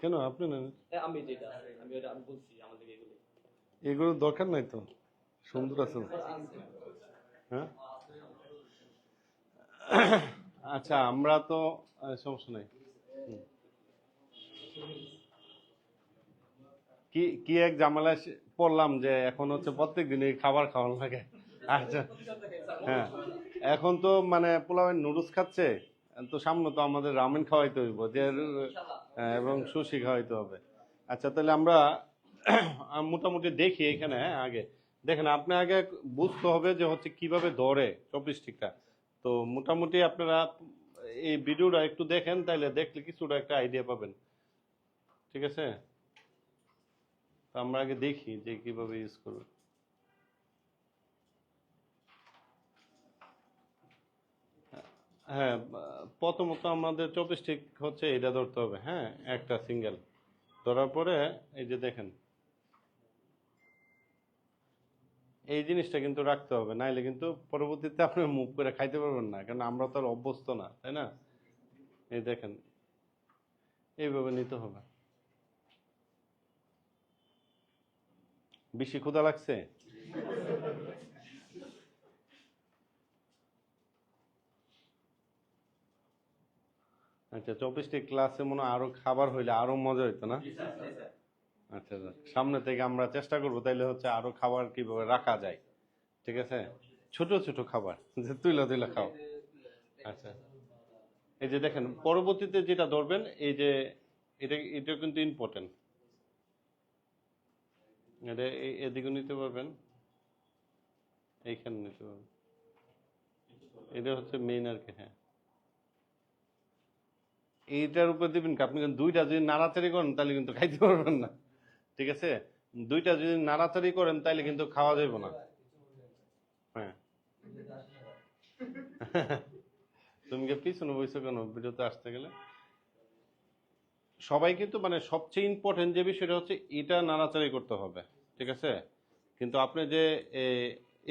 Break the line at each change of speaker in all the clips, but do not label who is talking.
কেন? আপনি নেন
আমি যেটা আমি ওটা আমি বলছি আমাদের এগুলো।
এগুলোর দরকার নাই তো? সুন্দর আছে হ্যাঁ? আচ্ছা আমরা তো সমস্যা নাই। কি কি এক ঝামেলা পড়লাম যে এখন হচ্ছে প্রত্যেক দিনই খাবার খাওয়ানো লাগে। আচ্ছা হ্যাঁ। এখন তো মানে পোলাও নুডলস খাচ্ছে তো সামনে তো আমাদের রামেন খাওয়াইতে হইব। যে এবং সুশি খাওয়াইতে হবে। আচ্ছা তাহলে আমরা মোটামুটি দেখি এখানে হ্যাঁ, আগে। দেখেন আপনি আগে বুঝতে হবে যে হচ্ছে কীভাবে ধরে চব্বিশটিকটা তো মোটামুটি আপনারা এই ভিডিওটা একটু দেখেন তাহলে দেখলে কিছুটা একটা আইডিয়া পাবেন। ঠিক আছে? তো আমরা আগে দেখি যে কীভাবে ইউজ করবে হ্যাঁ প্রথমত আমাদের চব্বিশটিক হচ্ছে, এটা ধরতে হবে হ্যাঁ একটা সিঙ্গেল ধরার পরে, এই যে দেখেন, এই জিনিসটা কিন্তু রাখতে হবে, নাইলে কিন্তু পরবর্তীতে আপনি মুভ করে খাইতে পারবেন না, কারণ আমরা তো আর অভ্যস্ত না, তাই না? এই দেখেন, এইভাবে নিতে হবে। বেশি ক্ষুধা লাগছে? আচ্ছা চব্বিশটি ক্লাসে মনে হয় আরও খাবার হইলে আরও মজা হইতো না? আচ্ছা। সামনে থেকে আমরা চেষ্টা করব তাইলে হচ্ছে আরও খাবার কীভাবে রাখা যায়। ঠিক আছে? ছোট ছোট খাবার যে তুইলা তুইলা খাও। আচ্ছা। এই যে দেখেন পরবর্তীতে যেটা ধরবেন এই যে এটা এটা কিন্তু ইম্পর্টেন্ট এটা এদিকে নিতে পারবেন। এইখানে নিতে পারবেন। এটা হচ্ছে মেইন আর কি হ্যাঁ। এইটার উপর দিবেন আপনি দুইটা যদি নাড়াচাড়ি করেন, তাহলে কিন্তু খাইতে পারবেন না। ঠিক আছে? দুইটা যদি নাড়াচাড়ি করেন, তাহলে কিন্তু খাওয়া যাবে না। হ্যাঁ। তুমি কি পিছনে বসছো কেন? ভিডিওতে আসতে গেলে? সবাই কিন্তু মানে সবচেয়ে ইম্পর্টেন্ট যে বিষয়টা হচ্ছে, এটা নাড়াচাড়ি করতে হবে। ঠিক আছে? কিন্তু আপনি যে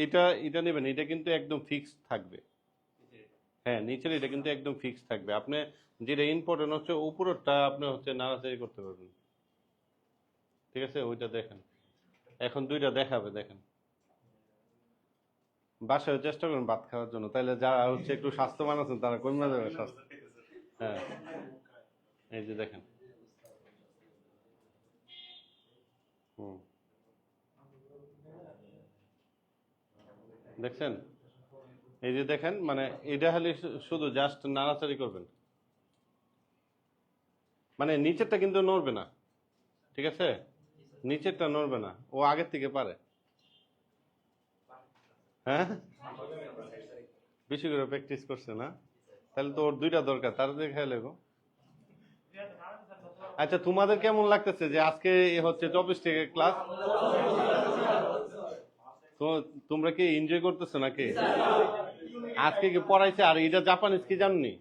এটা এটা নেবেন, এটা কিন্তু একদম ফিক্সড থাকবে। হ্যাঁ নিচের এটা কিন্তু একদম ফিক্সড থাকবে। আপনি যেটা ইম্পর্টেন্ট হচ্ছে উপরেরটা আপনি হচ্ছে নাড়াচাড়ি করতে পারবেন। ঠিক আছে? ওইটা দেখেন। এখন দুইটা দেখাবে, দেখেন। বাসায় চেষ্টা করুন ভাত খাওয়ার জন্য। তাহলে যারা হচ্ছে একটু স্বাস্থ্যবান আছেন, তারা কমে যাবে স্বাস্থ্য। হ্যাঁ। এই যে দেখেন। হুম। দেখছেন? এই যে দেখেন মানে এটা হলে শুধু জাস্ট নাড়াচাড়ি করবেন। মানে নিচেরটা কিন্তু নড়বে না, ঠিক আছে? নিচেরটা নড়বে না, ও আগের থেকে পারে। হ্যাঁ? বেশি করে প্র্যাকটিস করছে না? তাহলে তো ওর দুইটা দরকার তাড়াতাড়ি খেয়াল গো আচ্ছা তোমাদের কেমন লাগতেছে যে আজকে হচ্ছে চব্বিশ থেকে ক্লাস তোমরা কি এনজয় করতেছো নাকি? আজকে কি পড়াইছে? আর এটা জাপানিজ কি জাননি?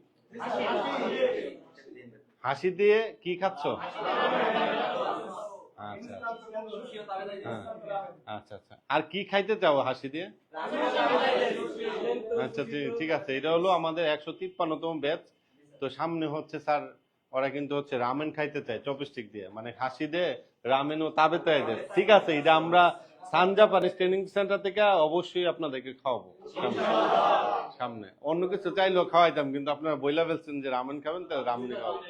হাসি দিয়ে কি খাচ্ছ? আচ্ছা হ্যাঁ আচ্ছা আচ্ছা। আর কি খাইতে চাও হাসি দিয়ে? আচ্ছা ঠিক- ঠিক আছে। এটা হলো আমাদের একশো তিপ্পান্নতম ব্যাচ। তো সামনে হচ্ছে স্যার ওরা কিন্তু হচ্ছে রামেন খাইতে চায় চপস্টিক দিয়ে। মানে হাসি দিয়ে রামেন ও তাবে তাই ঠিক আছে এটা আমরা সান জাপানিজ ট্রেনিং সেন্টার থেকে অবশ্যই আপনাদেরকে খাওয়াবো। সামনে। অন্য কিছু চাইলেও খাওয়াইতাম, কিন্তু আপনারা বইলা ফেলছেন যে রামেন খাবেন, তাহলে রামেনই খাওয়াবো।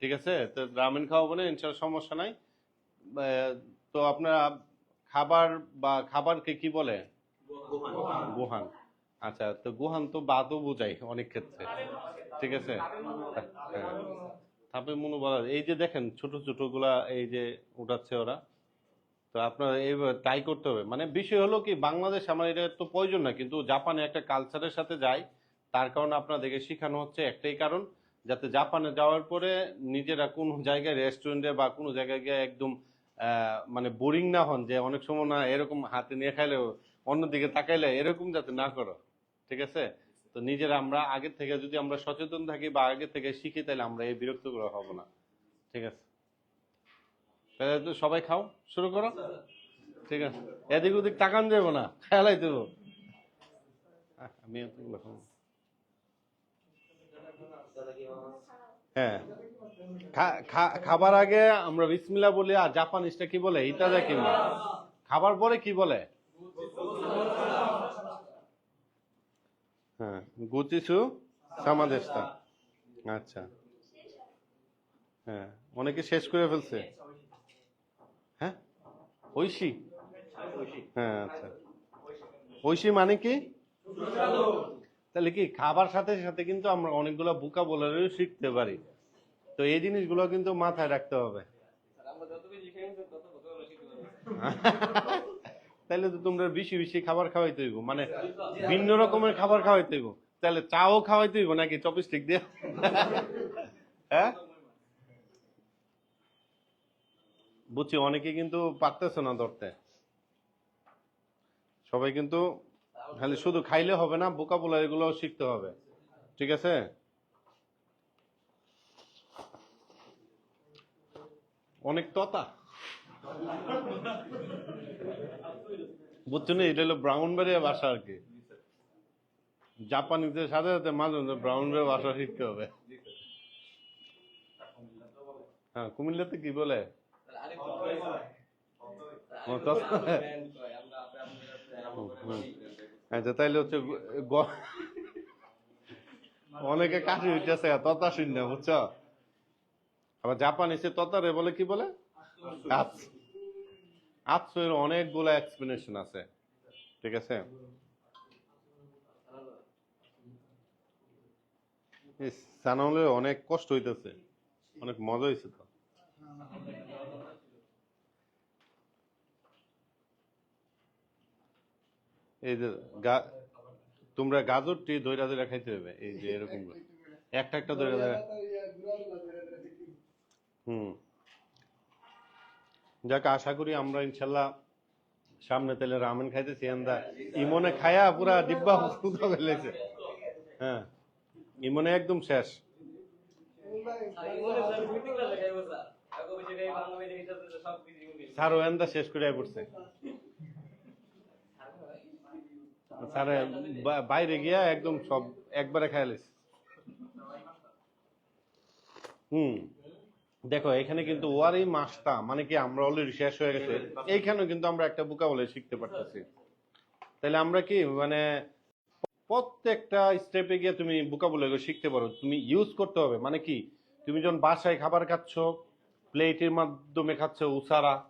ঠিক আছে? তো রামেন খাওয়াবো না, ইনশাল্লাহ সমস্যা নাই। তো আপনারা খাবার বা খাবারকে কি বলে? গুহান। আচ্ছা তো গুহান তো বাতও বোঝাই অনেক ক্ষেত্রে। ঠিক আছে? হ্যাঁ। তারপরে মনে বলা এই যে দেখেন, ছোট ছোটগুলা এই যে উঠাচ্ছে ওরা। তো আপনার এইভাবে ট্রাই করতে হবে। মানে বিষয় হলো কি, বাংলাদেশ আমার এটা তো প্রয়োজন না, কিন্তু জাপানে একটা কালচারের সাথে যায়। তার কারণে আপনাদেরকে শেখানো হচ্ছে একটাই কারণ, যাতে জাপানে যাওয়ার পরে নিজেরা কোনো জায়গায় রেস্টুরেন্টে বা কোনো জায়গায় গিয়ে একদম মানে বোরিং না হন, যে অনেক সময় না এরকম হাতে নিয়ে খাইলে অন্যদিকে তাকাইলে এরকম যাতে না করো। ঠিক আছে? তো নিজেরা আমরা আগে থেকে যদি আমরা সচেতন থাকি বা আগে থেকে শিখি, তাহলে আমরা এই বিরক্তগুলো হব না। ঠিক আছে? তাহলে তো সবাই খাও, শুরু করো। ঠিক আছে। এদিক ওদিক তাকান দেবো না খেয়ালাই দেবো। হ্যাঁ। খাবার আগে আমরা বিসমিল্লা বলি, আর জাপানিজটা কি বলে? ইতাদা কি? খাবার পরে কি বলে? হ্যাঁ গুচিসু সামাদেশটা। আচ্ছা। হ্যাঁ অনেকে শেষ করে ফেলছে। হ্যাঁ? ঐশী। হ্যাঁ আচ্ছা। ঐশী মানে কি? তাহলে কি খাবার সাথে সাথে কিন্তু আমরা অনেকগুলো বুকা বলারও শিখতে পারি। তো এই জিনিসগুলো কিন্তু মাথায় রাখতে হবে। তাহলে তো তোমরা বেশি বেশি খাবার খাওয়াইতে হইব। মানে ভিন্ন রকমের খাবার খাওয়াইতে হইব। তাহলে চাও খাওয়াইতে হইব নাকি? চপস্টিক দিয়ে? হ্যাঁ? বুঝছি, অনেকে কিন্তু পারতেছে না ধরতে। সবাই কিন্তু খালি শুধু খাইলে হবে না বোকা বোলা এগুলো শিখতে হবে। ঠিক আছে? অনেক ততা। বুঝছ না, এটা হলো ব্রাউন বেরিয়া ভাষা আর কি। জাপানিদের সাথে সাথে মাঝে মাঝে ব্রাউন বেরিয়া ভাষা শিখতে হবে। হ্যাঁ কুমিল্লাতে কি বলে? আচ্ছা তাইলে হচ্ছে অনেকে কাশি হইতেছে, ততা শূন্য, বুঝছ? আবার জাপানিসে ততারে বলে কি বলে? এর অনেকগুলো এক্সপ্লেনেশন আছে, ঠিক আছে? জানালে অনেক কষ্ট হইতেছে, অনেক মজা হয়েছে তো। এই যে তোমরা গাজরটি দইরা দইরা খাইতে হবে এই যে এরকম একটা একটা দইরা দইরা। হুম। যাক আশা করি আমরা ইনশাল্লাহ সামনে তেলে রামেন খাইতেছি আমরা ইমনে খায়া পুরা ডিব্বা ফুটা ফেলেছে। হ্যাঁ ইমনে একদম শেষ।
স্যার। এই বলে স্যার মিটিং ক্লাসে খাইবো স্যার আগে বেশি খাই বাংলা মিটিং সাথে সব কিছু মিলে
স্যার ওয়ান্দা শেষ করে পড়ছে বা- বাইরে গিয়া একদম সব একবারে খাইলিস হুম। দেখো, এখানে কিন্তু ওয়ার মাসটা মানে কি আমরা অলরেডি শেষ হয়ে গেছে। এইখানেও কিন্তু আমরা একটা বুকা বলে শিখতে পারতেছি। তাহলে আমরা কি মানে প্রত্যেকটা স্টেপে গিয়ে তুমি বুকা বলে শিখতে পারো। তুমি ইউজ করতে হবে। মানে কি, তুমি যখন বাসায় খাবার খাচ্ছ প্লেটের মাধ্যমে খাচ্ছ, উসারা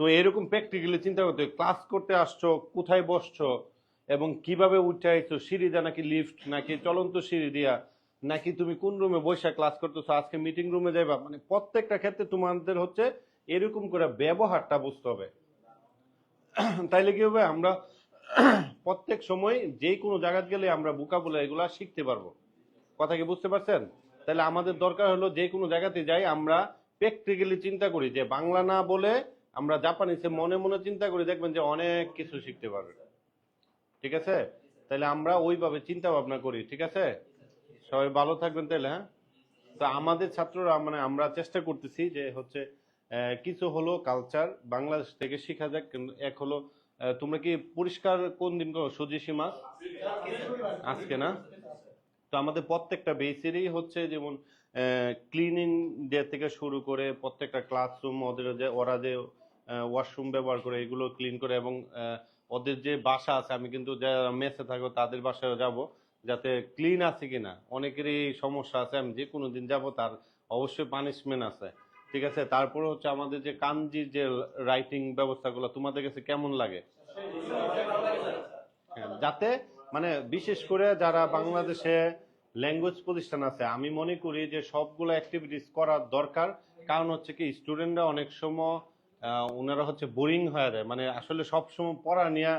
তো এরকম প্র্যাকটিক্যালি চিন্তা করতে ক্লাস করতে আসছো, কোথায় বসছো, এবং কীভাবে উঠে আইছো, সিঁড়ি দিয়া নাকি লিফট নাকি চলন্ত সিঁড়ি দিয়া, নাকি তুমি কোন রুমে বসে ক্লাস করতেছো, আজকে মিটিং রুমে যাইবা মানে প্রত্যেকটা ক্ষেত্রে তোমাদের হচ্ছে এরকম করে ব্যবহারটা বুঝতে হবে। তাইলে কি হবে, আমরা প্রত্যেক সময় যে কোনো জায়গায় গেলে আমরা বুকা বলে এগুলা শিখতে পারব। কথা কি বুঝতে পারছেন? তাহলে আমাদের দরকার হলো যে কোনো জায়গাতে যাই আমরা প্র্যাকটিক্যালি চিন্তা করি যে বাংলা না বলে আমরা জাপানিসে মনে মনে চিন্তা করি, দেখবেন যে অনেক কিছু শিখতে পারবে। ঠিক আছে? তাহলে আমরা ওইভাবে চিন্তা ভাবনা করি, ঠিক আছে? সবাই ভালো থাকবেন তাহলে হ্যাঁ? তো আমাদের ছাত্ররা মানে আমরা চেষ্টা করতেছি যে হচ্ছে কিছু হলো কালচার বাংলাদেশ থেকে শেখা যাক এক হলো তোমরা কি পরিষ্কার কোন দিন করো সুজিসি মাছ আজকে না? তো আমাদের প্রত্যেকটা বেসেরই হচ্ছে যেমন ক্লিনিং ডে থেকে শুরু করে প্রত্যেকটা ক্লাসরুম ওদের যে ওরা যে ওয়াশরুম ব্যবহার করে এগুলো ক্লিন করে এবং ওদের যে বাসা আছে আমি কিন্তু যারা মেসে থাকব তাদের বাসায় যাব যাতে ক্লিন আছে কিনা। অনেকেরই সমস্যা আছে আমি যে কোনো দিন যাব তার অবশ্যই পানিশমেন্ট আছে। ঠিক আছে? তারপরে হচ্ছে আমাদের যে কাঞ্জির যে রাইটিং ব্যবস্থাগুলো তোমাদের কাছে কেমন লাগে? হ্যাঁ, যাতে মানে বিশেষ করে যারা বাংলাদেশে ল্যাঙ্গুয়েজ প্রতিষ্ঠান আছে। আমি মনে করি যে সবগুলো অ্যাক্টিভিটিস করার দরকার। কারণ হচ্ছে কি স্টুডেন্টরা অনেক সময় ওনারা হচ্ছে বোরিং হয়ে যায়। মানে আসলে সব সময় পড়া নিয়ে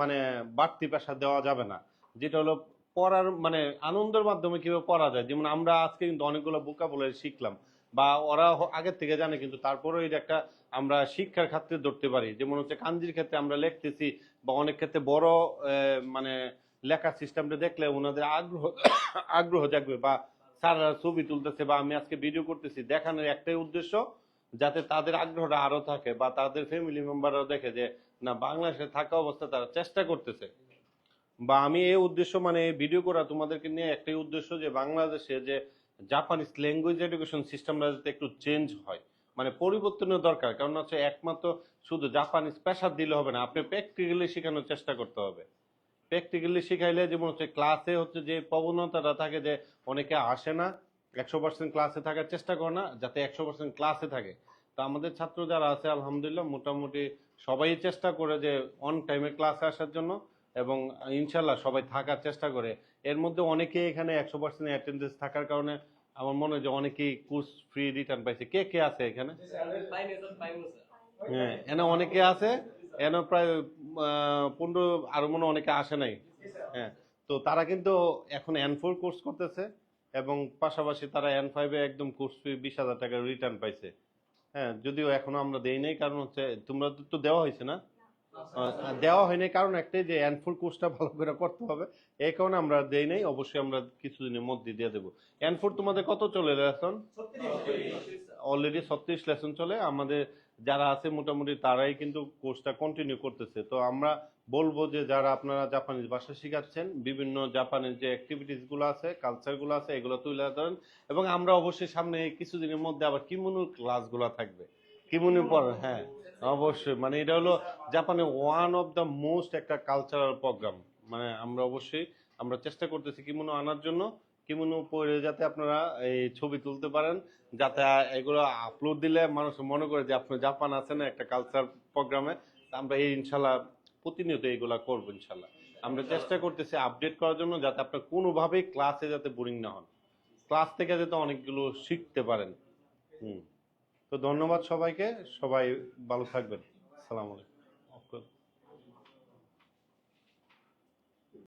মানে বাড়তি পেশা দেওয়া যাবে না। যেটা হলো পড়ার মানে আনন্দের মাধ্যমে কীভাবে পড়া যায়। যেমন আমরা আজকে কিন্তু অনেকগুলো বোকা বলে শিখলাম। বা ওরা আগের থেকে জানে, কিন্তু তারপরেও এটা একটা আমরা শিক্ষার ক্ষেত্রে ধরতে পারি। যেমন হচ্ছে কাঞ্জির ক্ষেত্রে আমরা লিখতেছি বা অনেক ক্ষেত্রে বড় মানে লেখার সিস্টেমটা দেখলে ওনাদের আগ্রহ আগ্রহ জাগবে বা স্যাররা ছবি তুলতেছে বা আমি আজকে ভিডিও করতেছি, দেখানোর একটাই উদ্দেশ্য যাতে তাদের আগ্রহটা আরও থাকে বা তাদের ফ্যামিলি মেম্বাররাও দেখে যে, না, বাংলাদেশে থাকা অবস্থা তারা চেষ্টা করতেছে। বা আমি এই উদ্দেশ্য মানে ভিডিও করা তোমাদেরকে নিয়ে একটাই উদ্দেশ্য যে, বাংলাদেশে যে জাপানিজ ল্যাঙ্গুয়েজ এডুকেশন সিস্টেমটা যাতে একটু চেঞ্জ হয়। মানে পরিবর্তনের দরকার, কারণ হচ্ছে একমাত্র শুধু জাপানিজ পেশার দিলে হবে না আপনি প্র্যাকটিক্যালি শেখানোর চেষ্টা করতে হবে। প্র্যাকটিক্যালি শিখাইলে যেমন হচ্ছে ক্লাসে হচ্ছে যে প্রবণতাটা থাকে যে অনেকে আসে না একশো পার্সেন্ট ক্লাসে থাকার চেষ্টা করে না যাতে একশো পার্সেন্ট ক্লাসে থাকে। তো আমাদের ছাত্র যারা আছে আলহামদুলিল্লাহ মোটামুটি সবাই চেষ্টা করে যে অন টাইমে ক্লাসে আসার জন্য এবং ইনশাল্লাহ সবাই থাকার চেষ্টা করে। এর মধ্যে অনেকেই এখানে একশো পার্সেন্ট অ্যাটেন্ডেন্স থাকার কারণে আমার মনে হয় যে অনেকেই কোর্স ফ্রি রিটার্ন পাইছে। কে কে আছে এখানে? হ্যাঁ এনে অনেকে আছে। এনে প্রায় পনেরো আরও মনে অনেকে আসে নাই। হ্যাঁ তো তারা কিন্তু এখন এন ফোর কোর্স করতেছে এবং পাশাপাশি তারা এন ফাইভে একদম কোর্স ফি বিশ হাজার টাকা রিটার্ন পাইছে। হ্যাঁ যদিও এখনও আমরা দেই নাই কারণ হচ্ছে তোমরা তো দেওয়া হয়েছে না? দেওয়া হয়নি কারণ একটাই যে এন ফোর কোর্সটা ভালো করে করতে হবে। এই কারণে আমরা দেই নাই অবশ্যই আমরা কিছুদিনের মধ্যে দিয়ে দেবো। এন ফোর তোমাদের কত চলে লেসন? অলরেডি ছত্রিশ লেসন চলে। আমাদের যারা আছে মোটামুটি তারাই কিন্তু কোর্সটা কন্টিনিউ করতেছে। তো আমরা বলব যে যারা আপনারা জাপানিজ ভাষা শিখাচ্ছেন বিভিন্ন জাপানের যে অ্যাক্টিভিটিসগুলো আছে কালচারগুলো আছে এগুলো তুলে ধরেন এবং আমরা অবশ্যই সামনে কিছুদিনের মধ্যে আবার কিমুনুর ক্লাসগুলো থাকবে। কিমুনুর পর হ্যাঁ অবশ্যই। মানে এটা হলো জাপানে ওয়ান অফ দ্য মোস্ট একটা কালচারাল প্রোগ্রাম মানে আমরা অবশ্যই আমরা চেষ্টা করতেছি কিমুনো আনার জন্য। কিমুনো পরে যাতে আপনারা এই ছবি তুলতে পারেন, যাতে এগুলো আপলোড দিলে মানুষ মনে করে যে আপনি জাপান আছেন, একটা কালচার প্রোগ্রামে আমরা এই ইনশাল্লাহ প্রতিনিয়ত এইগুলা করব ইনশাল্লাহ। আমরা চেষ্টা করতেছি আপডেট করার জন্য যাতে আপনার কোনোভাবেই ক্লাসে যাতে বোরিং না হন। ক্লাস থেকে যাতে অনেকগুলো শিখতে পারেন। হুম। তো ধন্যবাদ সবাইকে। সবাই ভালো থাকবেন। সালাম আলাইকুম।